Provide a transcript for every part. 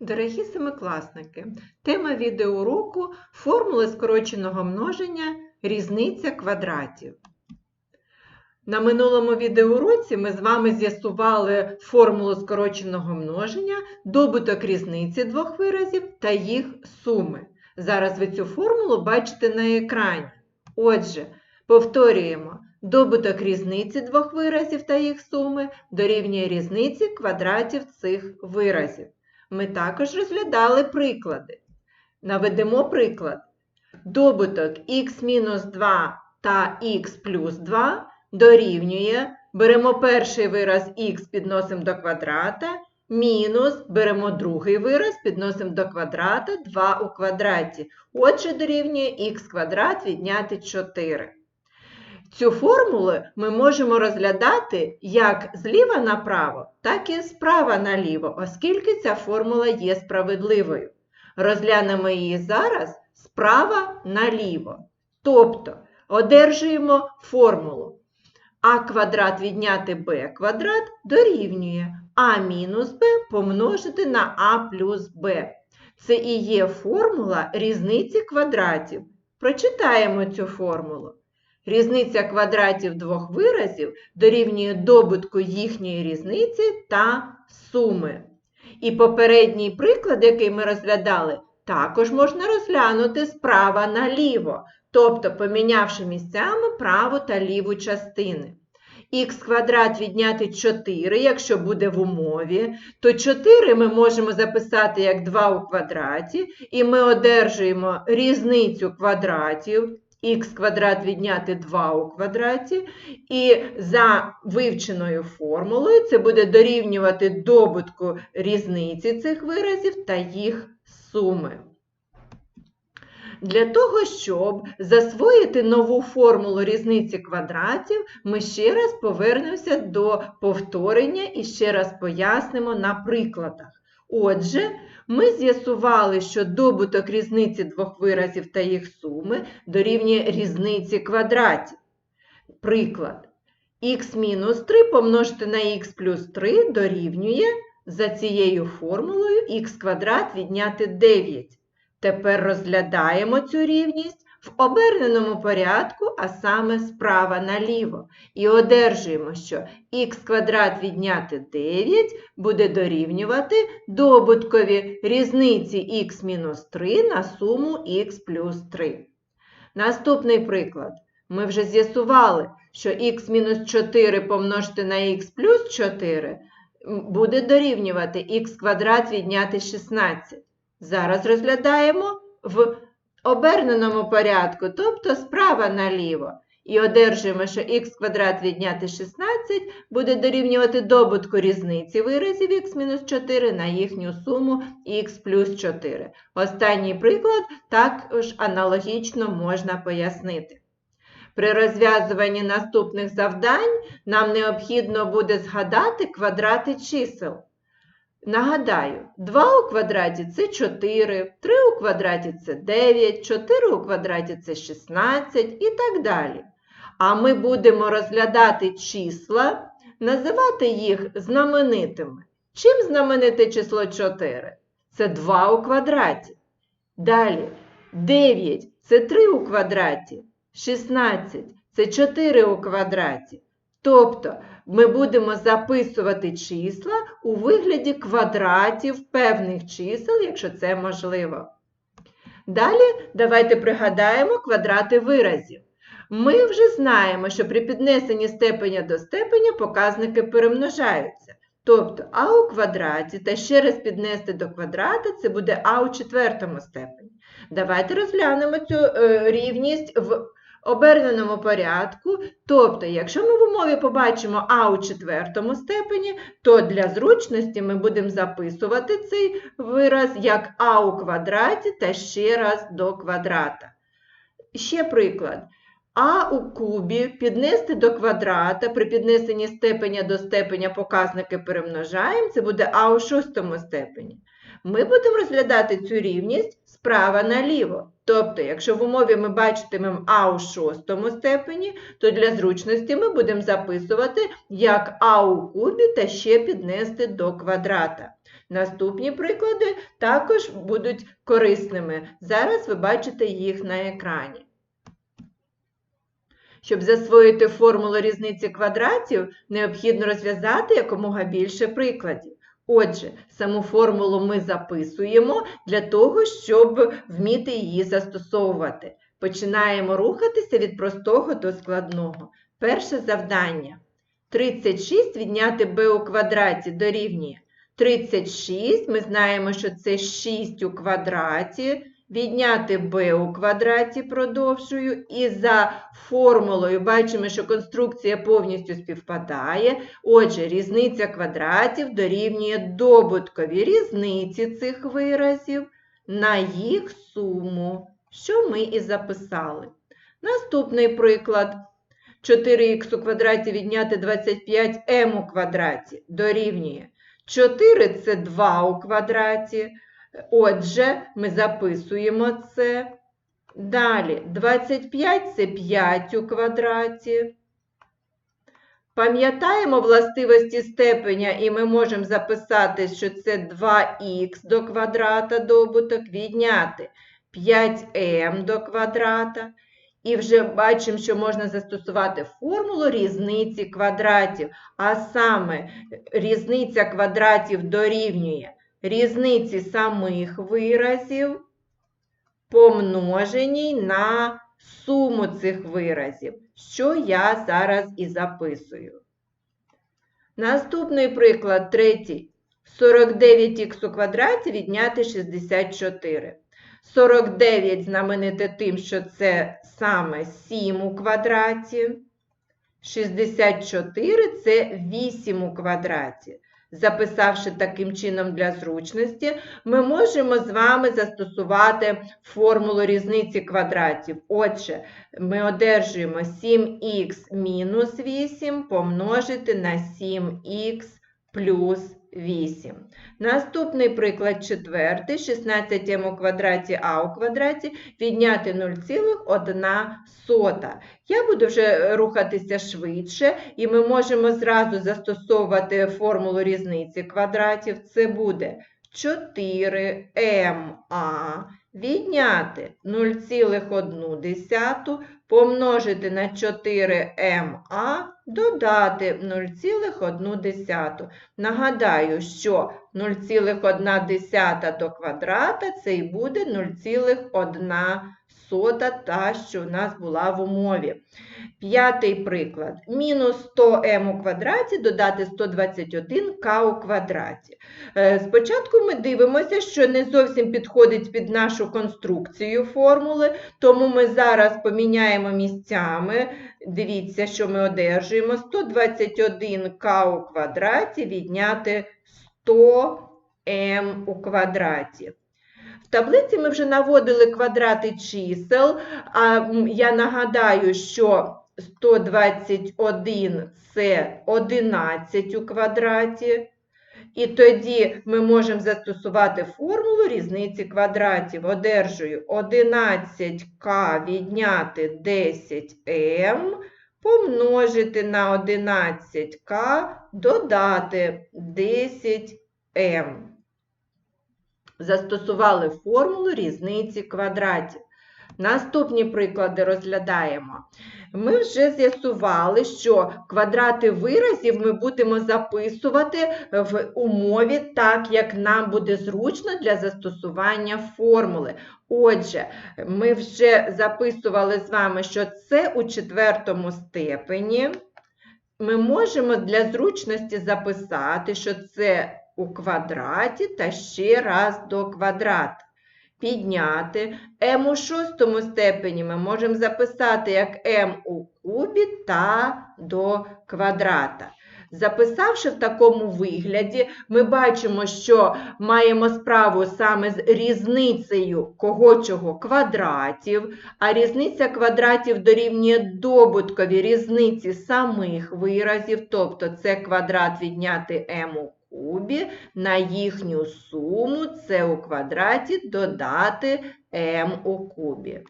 Дорогі семикласники, тема відеоуроку формули скороченого множення різниця квадратів. На минулому відеоуроці ми з вами з'ясували формулу скороченого множення, добуток різниці двох виразів та їх суми. Зараз ви цю формулу бачите на екрані. Отже, повторюємо, добуток різниці двох виразів та їх суми дорівнює різниці квадратів цих виразів. Ми також розглядали приклади. Наведемо приклад. Добуток х-2 та х плюс 2 дорівнює, беремо перший вираз х підносимо до квадрата, мінус беремо другий вираз, підносимо до квадрата 2 у квадраті. Отже, дорівнює х квадрат відняти 4. Цю формулу ми можемо розглядати як зліва направо, так і справа наліво, оскільки ця формула є справедливою. Розглянемо її зараз справа наліво. Тобто одержуємо формулу а квадрат відняти b квадрат дорівнює а мінус b помножити на а плюс b. Це і є формула різниці квадратів. Прочитаємо цю формулу. Різниця квадратів двох виразів дорівнює добутку їхньої різниці та суми. І попередній приклад, який ми розглядали, також можна розглянути справа наліво, тобто помінявши місцями праву та ліву частини. Х квадрат відняти 4, якщо буде в умові, то 4 ми можемо записати як 2 у квадраті, і ми одержуємо різницю квадратів х квадрат відняти 2 у квадраті, і за вивченою формулою це буде дорівнювати добутку різниці цих виразів та їх суми. Для того, щоб засвоїти нову формулу різниці квадратів, ми ще раз повернемося до повторення і ще раз пояснимо на прикладах. Отже, ми з'ясували, що добуток різниці двох виразів та їх суми дорівнює різниці квадратів. Приклад. х-3 помножити на х плюс 3 дорівнює за цією формулою х квадрат відняти 9. Тепер розглядаємо цю рівність в оберненому порядку, а саме справа наліво. І одержуємо, що х квадрат відняти 9 буде дорівнювати добуткові різниці х-3 на суму х плюс 3. Наступний приклад. Ми вже з'ясували, що х-4 помножити на х плюс 4 буде дорівнювати х квадрат відняти 16. Зараз розглядаємо в оберненому порядку, тобто справа наліво. І одержуємо, що х квадрат відняти 16 буде дорівнювати добутку різниці виразів х-4 на їхню суму х плюс 4. Останній приклад також аналогічно можна пояснити. При розв'язуванні наступних завдань нам необхідно буде згадати квадрати чисел. Нагадаю, 2 у квадраті це 4, 3 у квадраті це 9, 4 у квадраті це 16 і так далі. А ми будемо розглядати числа, називати їх знаменитими. Чим знамените число 4? Це 2 у квадраті. Далі 9 це 3 у квадраті, 16 це 4 у квадраті. Тобто ми будемо записувати числа у вигляді квадратів певних чисел, якщо це можливо. Далі давайте пригадаємо квадрати виразів. Ми вже знаємо, що при піднесенні степеня до степеня показники перемножаються. Тобто а у квадраті та ще раз піднести до квадрата це буде а у четвертому степені. Давайте розглянемо цю е, рівність в оберненому порядку. Тобто, якщо ми в умові побачимо а у четвертому степені, то для зручності ми будемо записувати цей вираз як а у квадраті та ще раз до квадрата. Ще приклад. А у кубі піднести до квадрата, при піднесенні степеня до степеня показники перемножаємо, це буде а у шостому степені. Ми будемо розглядати цю рівність справа наліво. Тобто, якщо в умові ми бачитимемо а у шостому степені, то для зручності ми будемо записувати як а у кубі та ще піднести до квадрата. Наступні приклади також будуть корисними. Зараз ви бачите їх на екрані. Щоб засвоїти формулу різниці квадратів, необхідно розв'язати якомога більше прикладів. Отже, саму формулу ми записуємо для того, щоб вміти її застосовувати. Починаємо рухатися від простого до складного. Перше завдання. 36 відняти b у квадраті дорівнює 36, ми знаємо, що це 6 у квадраті, відняти b у квадраті продовжую, і за формулою бачимо, що конструкція повністю співпадає. Отже, різниця квадратів дорівнює добуткові різниці цих виразів на їх суму, що ми і записали. Наступний приклад. 4х у квадраті відняти 25m у квадраті дорівнює 4 це 2 у квадраті. Отже, ми записуємо це. Далі 25 це 5 у квадраті. Пам'ятаємо властивості степеня, і ми можемо записати, що це 2х до квадрата добуток, відняти 5m до квадрата. І вже бачимо, що можна застосувати формулу різниці квадратів, а саме різниця квадратів дорівнює різниці самих виразів, помноженій на суму цих виразів, що я зараз і записую. Наступний приклад, третій. 49х у квадраті відняти 64. 49 знамените тим, що це саме 7 у квадраті. 64 це 8 у квадраті. Записавши таким чином для зручності, ми можемо з вами застосувати формулу різниці квадратів. Отже, ми одержуємо 7х мінус 8 помножити на 7х плюс 8. Наступний приклад четвертий, 16м у квадраті а у квадраті відняти 0,1. Я буду вже рухатися швидше, і ми можемо зразу застосовувати формулу різниці квадратів. Це буде 4ma відняти 0,1 помножити на 4ма, додати 0,1. Нагадаю, що 0,1 до квадрата це і буде 0,1 сота, та, що у нас була в умові. П'ятий приклад. Мінус 100m у квадраті додати 121k у квадраті. Е, Спочатку ми дивимося, що не зовсім підходить під нашу конструкцію формули, тому ми зараз поміняємо місцями. Дивіться, що ми одержуємо. 121k у квадраті відняти 100m у квадраті. В таблиці ми вже наводили квадрати чисел, а я нагадаю, що 121 це 11 у квадраті. І тоді ми можемо застосувати формулу різниці квадратів. Одержую 11к відняти 10m, помножити на 11к, додати 10m застосували формулу різниці квадратів. Наступні приклади розглядаємо. Ми вже з'ясували, що квадрати виразів ми будемо записувати в умові так, як нам буде зручно для застосування формули. Отже, ми вже записували з вами, що це у четвертому степені. Ми можемо для зручності записати, що це у квадраті та ще раз до квадрата. Підняти m у шостому степені ми можемо записати як m у кубі та до квадрата. Записавши в такому вигляді, ми бачимо, що маємо справу саме з різницею кого чого квадратів, а різниця квадратів дорівнює добуткові різниці самих виразів, тобто це квадрат відняти m у кубі на їхню суму С у квадраті додати М у кубі.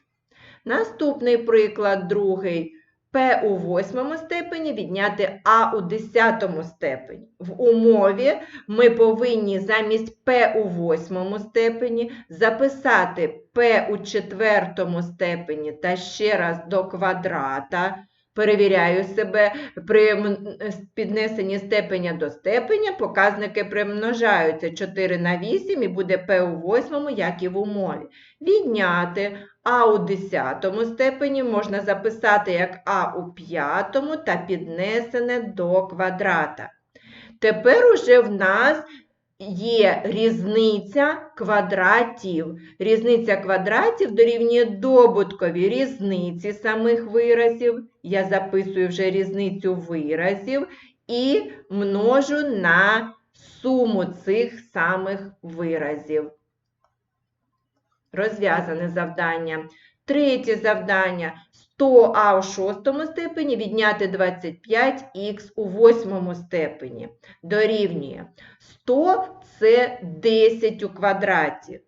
Наступний приклад, другий. P у восьмому степені відняти А у десятому степені. В умові ми повинні замість P у восьмому степені записати P у четвертому степені та ще раз до квадрата. Перевіряю себе, при піднесенні степеня до степеня показники примножаються 4 на 8 і буде P у восьмому, як і в умові. Відняти а у десятому степені можна записати як А у п'ятому та піднесене до квадрата. Тепер уже в нас є різниця квадратів. Різниця квадратів дорівнює добуткові різниці самих виразів. Я записую вже різницю виразів і множу на суму цих самих виразів. Розв'язане завдання. Третє завдання. 100а у шостому степені відняти 25х у восьмому степені. Дорівнює. 100 – це 10 у квадраті.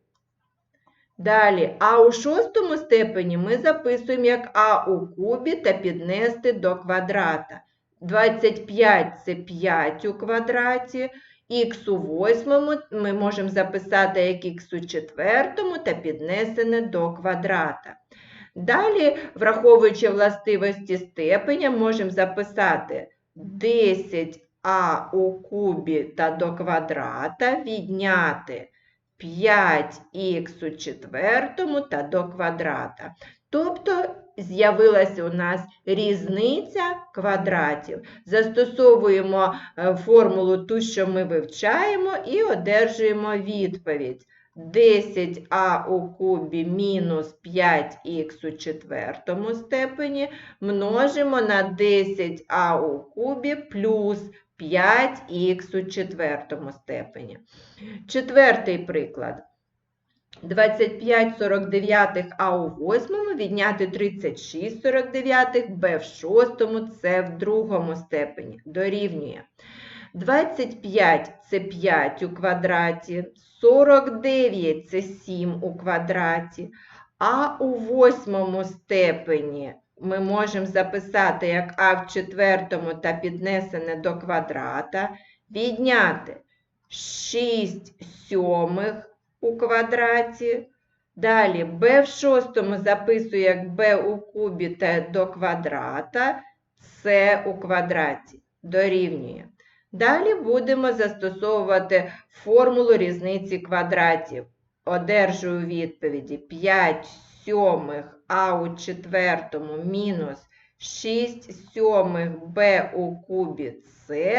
Далі, а у шостому степені ми записуємо як а у кубі та піднести до квадрата. 25 – це 5 у квадраті. Х у восьмому ми можемо записати як х у четвертому та піднесене до квадрата. Далі, враховуючи властивості степеня, можемо записати 10а у кубі та до квадрата відняти 5х у четвертому та до квадрата. Тобто з'явилася у нас різниця квадратів. Застосовуємо е, формулу ту, що ми вивчаємо, і одержуємо відповідь. 10а у кубі мінус 5х у четвертому степені множимо на 10а у кубі плюс 5х у четвертому степені. Четвертий приклад. 25 49 а у восьмому відняти 36 49 б в шостому, це в другому степені. Дорівнює. 25 це 5 у квадраті, 49 це 7 у квадраті, а у восьмому степені ми можемо записати як а в четвертому та піднесене до квадрата, відняти 6 сьомих у квадраті. Далі b в шостому записую як b у кубі та до квадрата, c у квадраті. Дорівнює. Далі будемо застосовувати формулу різниці квадратів. Одержую відповіді 5 сьомих а у четвертому мінус 6 сьомих b у кубі c.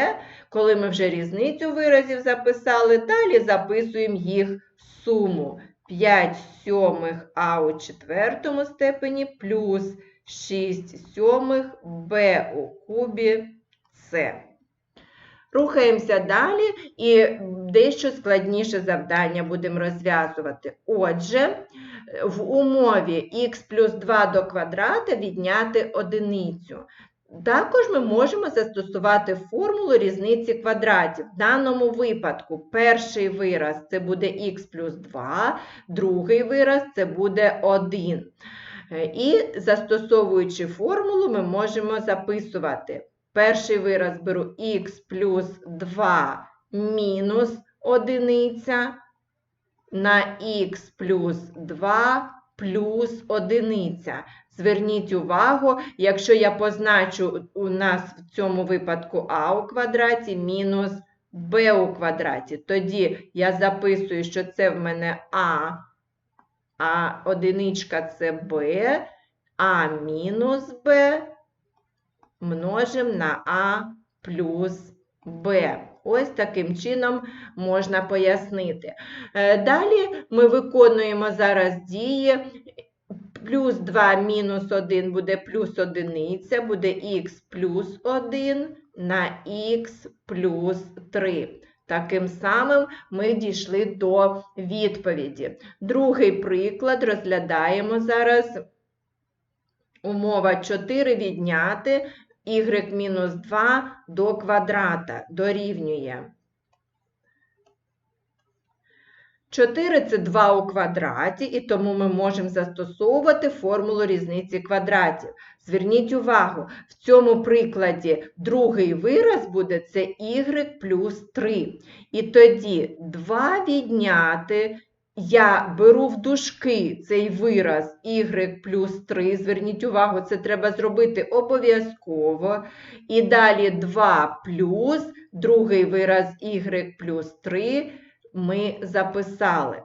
Коли ми вже різницю виразів записали, далі записуємо їх суму 5 сьомих а у четвертому степені плюс 6 сьомих b у кубі c. Рухаємося далі і дещо складніше завдання будемо розв'язувати. Отже, в умові х плюс 2 до квадрата відняти одиницю. Також ми можемо застосувати формулу різниці квадратів. В даному випадку перший вираз це буде х плюс 2, другий вираз це буде 1. І застосовуючи формулу, ми можемо записувати. Перший вираз беру х плюс 2 мінус одиниця на х плюс 2 плюс одиниця. Зверніть увагу, якщо я позначу у нас в цьому випадку а у квадраті мінус b у квадраті, тоді я записую, що це в мене а, а одиничка це b, а мінус b множимо на а плюс b. Ось таким чином можна пояснити. Е, Далі ми виконуємо зараз дії. Плюс 2 мінус 1 буде плюс 1, буде х плюс 1 на х плюс 3. Таким самим ми дійшли до відповіді. Другий приклад розглядаємо зараз. Умова 4 відняти y мінус 2 до квадрата дорівнює 4 це 2 у квадраті, і тому ми можемо застосовувати формулу різниці квадратів. Зверніть увагу, в цьому прикладі другий вираз буде це y плюс 3. І тоді 2 відняти я беру в дужки цей вираз y плюс 3. Зверніть увагу, це треба зробити обов'язково. І далі 2 плюс, другий вираз y плюс 3 ми записали.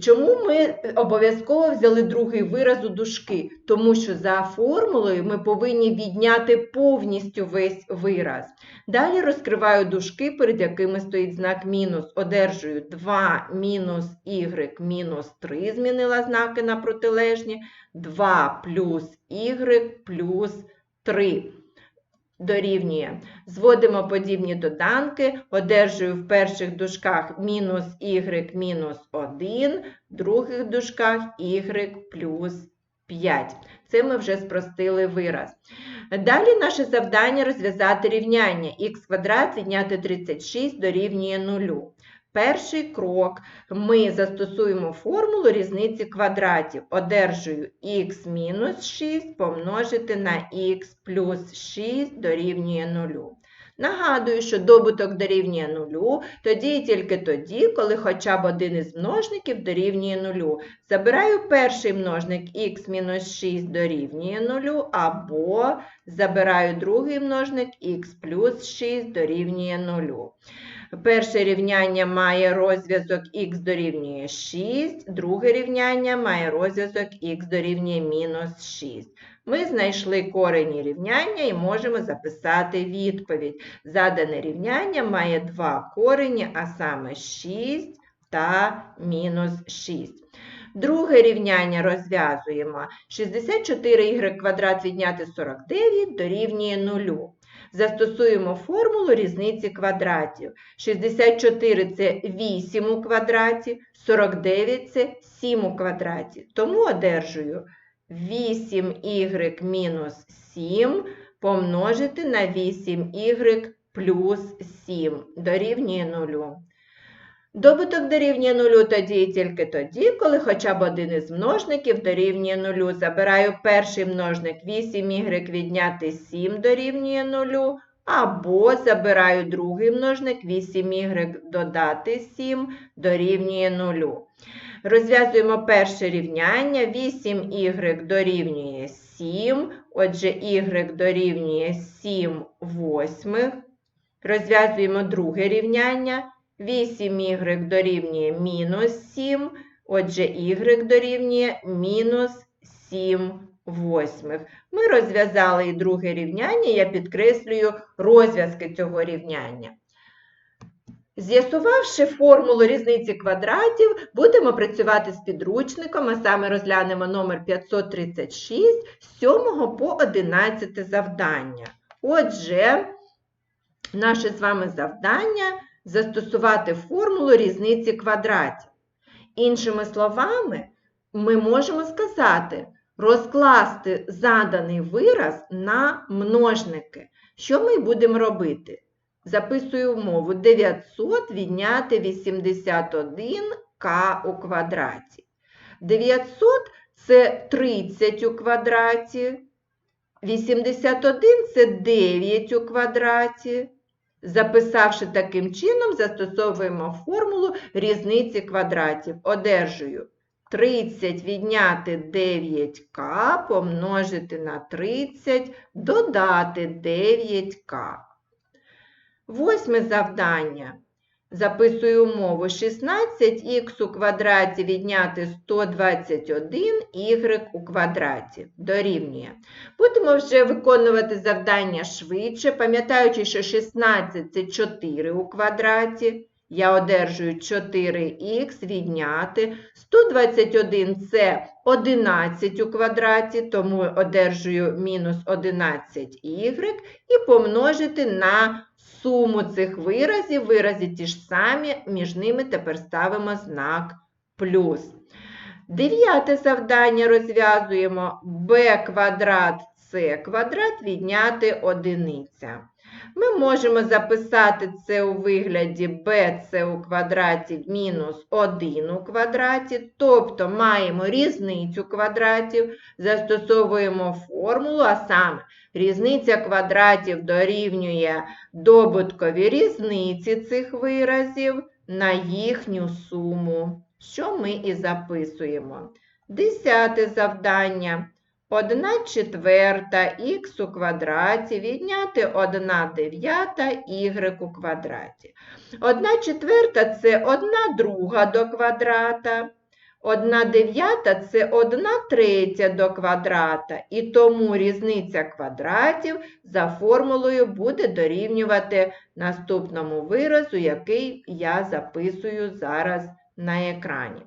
Чому ми обов'язково взяли другий вираз у дужки? Тому що за формулою ми повинні відняти повністю весь вираз. Далі розкриваю дужки, перед якими стоїть знак мінус. Одержую 2 мінус y мінус 3, змінила знаки на протилежні, 2 плюс y плюс 3 дорівнює. Зводимо подібні доданки, одержую в перших дужках мінус y мінус 1, в других дужках y плюс 5. Це ми вже спростили вираз. Далі наше завдання розв'язати рівняння х квадрат відняти 36 дорівнює 0. Перший крок ми застосуємо формулу різниці квадратів. Одержую х мінус 6 помножити на х плюс 6 дорівнює 0. Нагадую, що добуток дорівнює 0 тоді і тільки тоді, коли хоча б один із множників дорівнює 0. Забираю перший множник х мінус 6 дорівнює 0, або забираю другий множник х плюс 6 дорівнює 0. Перше рівняння має розв'язок х дорівнює 6, друге рівняння має розв'язок х дорівнює мінус 6. Ми знайшли корені рівняння і можемо записати відповідь. Задане рівняння має два корені, а саме 6 та мінус 6. Друге рівняння розв'язуємо. 64y квадрат відняти 49 дорівнює 0. Застосуємо формулу різниці квадратів. 64 це 8 у квадраті, 49 це 7 у квадраті. Тому одержую 8y мінус 7 помножити на 8y плюс 7 дорівнює 0. Добуток дорівнює 0 тоді і тільки тоді, коли хоча б один із множників дорівнює 0. Забираю перший множник 8y відняти 7 дорівнює 0, або забираю другий множник 8y додати 7 дорівнює 0. Розв'язуємо перше рівняння. 8y дорівнює 7, отже, y дорівнює 7 восьмих. Розв'язуємо друге рівняння. 8y дорівнює мінус 7, отже, y дорівнює мінус 7 восьмих. Ми розв'язали і друге рівняння, я підкреслюю розв'язки цього рівняння. З'ясувавши формулу різниці квадратів, будемо працювати з підручником, а саме розглянемо номер 536 з 7 по 11 завдання. Отже, наше з вами завдання застосувати формулу різниці квадратів. Іншими словами, ми можемо сказати, розкласти заданий вираз на множники. Що ми будемо робити? Записую умову 900 відняти 81к у квадраті. 900 це 30 у квадраті. 81 це 9 у квадраті. Записавши таким чином, застосовуємо формулу різниці квадратів. Одержую 30 відняти 9к помножити на 30, додати 9к. Восьме завдання. Записую умову 16х у квадраті відняти 121y у квадраті. Дорівнює. Будемо вже виконувати завдання швидше, пам'ятаючи, що 16 це 4 у квадраті. Я одержую 4х відняти. 121 це 11 у квадраті, тому одержую мінус 11y і помножити на суму цих виразів, вирази ті ж самі, між ними тепер ставимо знак плюс. Дев'яте завдання розв'язуємо b квадрат c квадрат відняти одиниця. Ми можемо записати це у вигляді bc у квадраті мінус 1 у квадраті, тобто маємо різницю квадратів, застосовуємо формулу, а саме різниця квадратів дорівнює добуткові різниці цих виразів на їхню суму, що ми і записуємо. Десяте завдання. 1 четверта х у квадраті відняти 1 дев'ята y у квадраті. 1 четверта – це 1 друга до квадрата. 1 дев'ята – це 1 третя до квадрата. І тому різниця квадратів за формулою буде дорівнювати наступному виразу, який я записую зараз на екрані.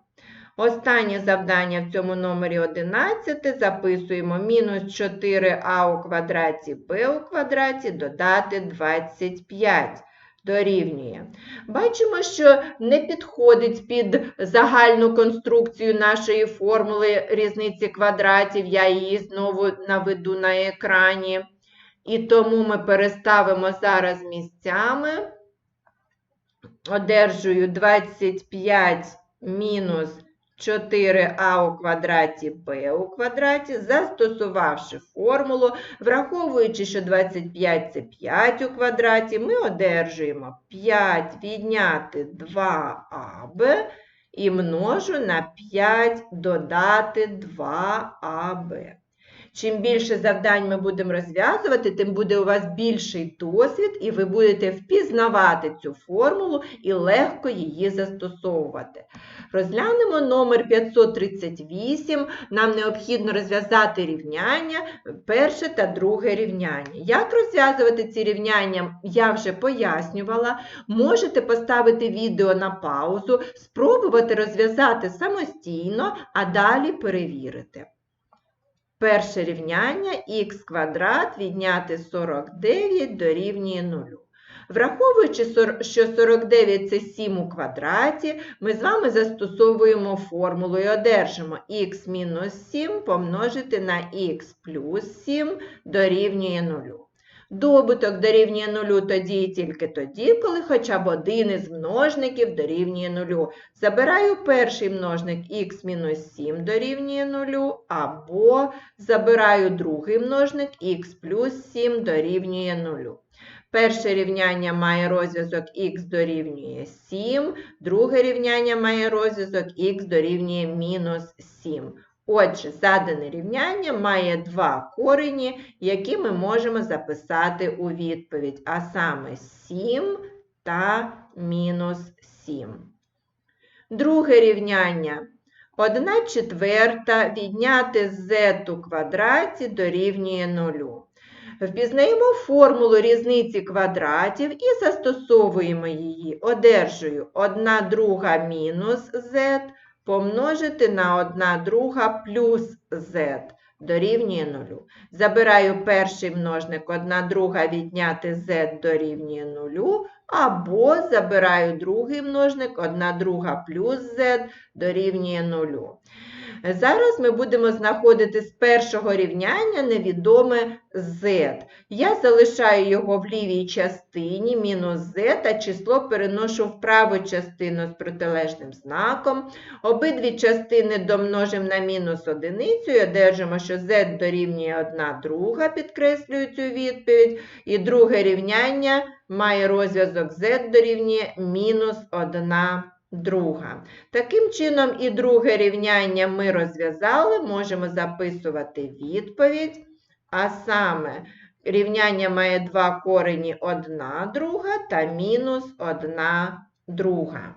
Останнє завдання в цьому номері 11 записуємо мінус 4а у квадраті b у квадраті додати 25 дорівнює. Бачимо, що не підходить під загальну конструкцію нашої формули різниці квадратів. Я її знову наведу на екрані. І тому ми переставимо зараз місцями. Одержую 25 мінус 4а у квадраті b у квадраті, застосувавши формулу, враховуючи, що 25 це 5 у квадраті, ми одержуємо 5 відняти 2аб і множу на 5 додати 2аб. Чим більше завдань ми будемо розв'язувати, тим буде у вас більший досвід, і ви будете впізнавати цю формулу і легко її застосовувати. Розглянемо номер 538. Нам необхідно розв'язати рівняння, перше та друге рівняння. Як розв'язувати ці рівняння, я вже пояснювала. Можете поставити відео на паузу, спробувати розв'язати самостійно, а далі перевірити. Перше рівняння х квадрат відняти 49 дорівнює 0. Враховуючи, що 49 це 7 у квадраті, ми з вами застосовуємо формулу і одержимо х мінус 7 помножити на х плюс 7 дорівнює 0. Добуток дорівнює нулю тоді і тільки тоді, коли хоча б один із множників дорівнює нулю. Забираю перший множник х-7 дорівнює нулю, або забираю другий множник х плюс 7 дорівнює нулю. Перше рівняння має розв'язок х дорівнює 7, друге рівняння має розв'язок х дорівнює мінус 7. Отже, задане рівняння має два корені, які ми можемо записати у відповідь, а саме 7 та мінус 7. Друге рівняння. 1 четверта відняти z у квадраті дорівнює 0. Впізнаємо формулу різниці квадратів і застосовуємо її. Одержую 1 друга мінус z помножити на 1 друга плюс z дорівнює 0. Забираю перший множник 1 друга відняти z дорівнює 0, або забираю другий множник 1 друга плюс z дорівнює 0. Зараз ми будемо знаходити з першого рівняння невідоме z. Я залишаю його в лівій частині, мінус z, та число переношу в праву частину з протилежним знаком. Обидві частини домножимо на мінус одиницю і одержимо, що z дорівнює 1 друга, підкреслюю цю відповідь. І друге рівняння має розв'язок z дорівнює мінус 1 друга. Таким чином, і друге рівняння ми розв'язали, можемо записувати відповідь, а саме рівняння має два корені 1 друга та мінус 1 друга.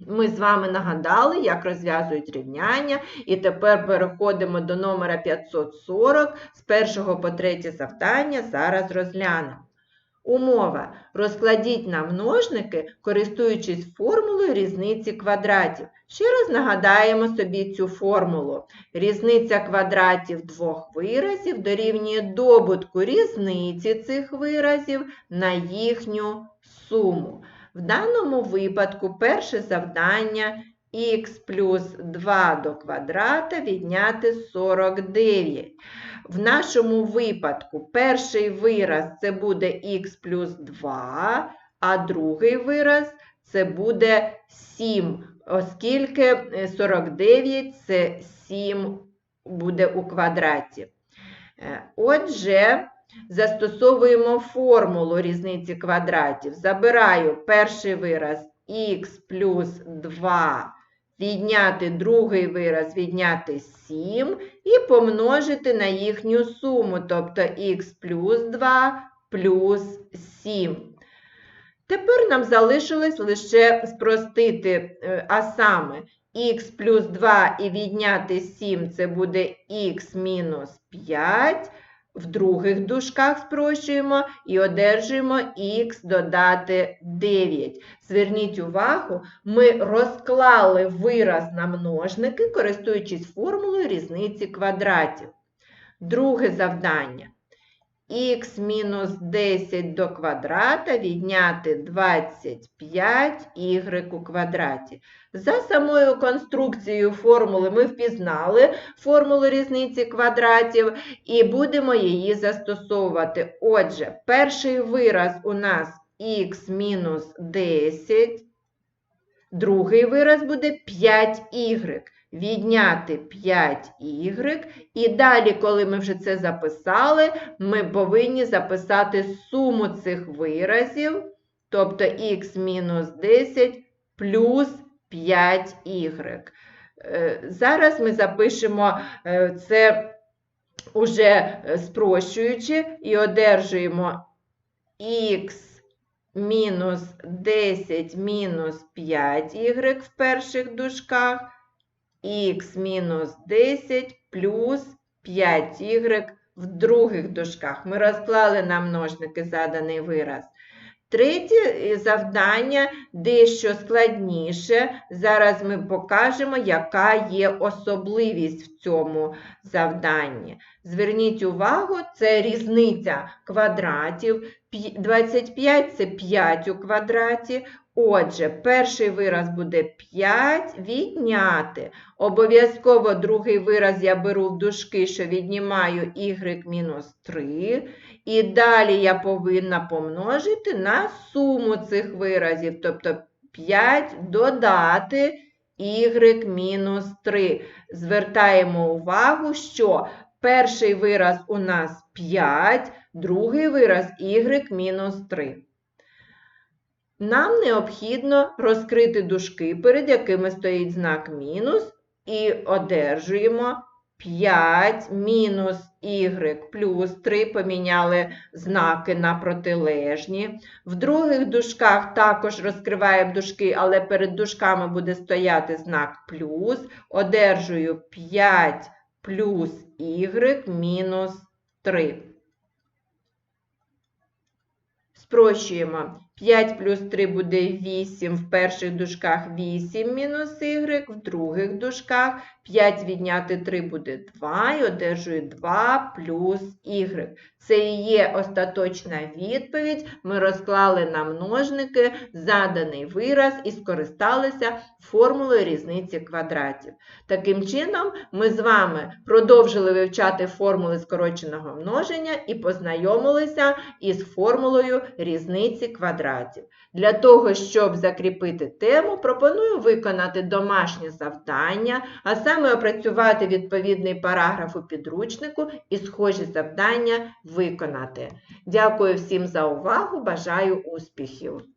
Ми з вами нагадали, як розв'язують рівняння, і тепер переходимо до номера 540 з першого по третє завдання зараз розглянемо. Умова. Розкладіть на множники, користуючись формулою різниці квадратів. Ще раз нагадаємо собі цю формулу. Різниця квадратів двох виразів дорівнює добутку різниці цих виразів на їхню суму. В даному випадку перше завдання х плюс 2 до квадрата відняти 49. В нашому випадку перший вираз це буде х плюс 2, а другий вираз це буде 7, оскільки е, 49 це 7 буде у квадраті. Е, Отже, застосовуємо формулу різниці квадратів. Забираю перший вираз х плюс 2 відняти другий вираз, відняти 7 і помножити на їхню суму, тобто х плюс 2 плюс 7. Тепер нам залишилось лише спростити, е, а саме х плюс 2 і відняти 7 це буде х мінус 5. В других дужках спрощуємо і одержуємо х додати 9. Зверніть увагу, ми розклали вираз на множники, користуючись формулою різниці квадратів. Друге завдання. Х мінус 10 до квадрата відняти 25 y у квадраті. За самою конструкцією формули ми впізнали формулу різниці квадратів і будемо її застосовувати. Отже, перший вираз у нас х мінус 10, другий вираз буде 5y. Відняти 5y. І далі, коли ми вже це записали, ми повинні записати суму цих виразів, тобто х мінус 10 плюс 5y. Е, Зараз ми запишемо е, це уже е, спрощуючи і одержуємо х мінус 10 мінус 5y в перших дужках, х мінус 10 плюс 5y в других дужках. Ми розклали на множники заданий вираз. Третє завдання дещо складніше. Зараз ми покажемо, яка є особливість в цьому завданні. Зверніть увагу, це різниця квадратів. 25 це 5 у квадраті. Отже, перший вираз буде 5 відняти. Обов'язково другий вираз я беру в дужки, що віднімаю y мінус 3. І далі я повинна помножити на суму цих виразів, тобто 5 додати y мінус 3. Звертаємо увагу, що перший вираз у нас 5, другий вираз y мінус 3. Нам необхідно розкрити дужки, перед якими стоїть знак мінус, і одержуємо 5 мінус y плюс 3 поміняли знаки на протилежні. В других дужках також розкриваємо дужки, але перед дужками буде стояти знак плюс. Одержую 5 плюс y мінус 3. Спрощуємо. 5 плюс 3 буде 8, в перших дужках 8 мінус y, в других дужках 5 відняти 3 буде 2 і одержую 2 плюс y. Це і є остаточна відповідь. Ми розклали на множники заданий вираз і скористалися формулою різниці квадратів. Таким чином, ми з вами продовжили вивчати формули скороченого множення і познайомилися із формулою різниці квадратів. Для того, щоб закріпити тему, пропоную виконати домашнє завдання, а саме опрацювати відповідний параграф у підручнику і схожі завдання виконати. Дякую всім за увагу, бажаю успіхів!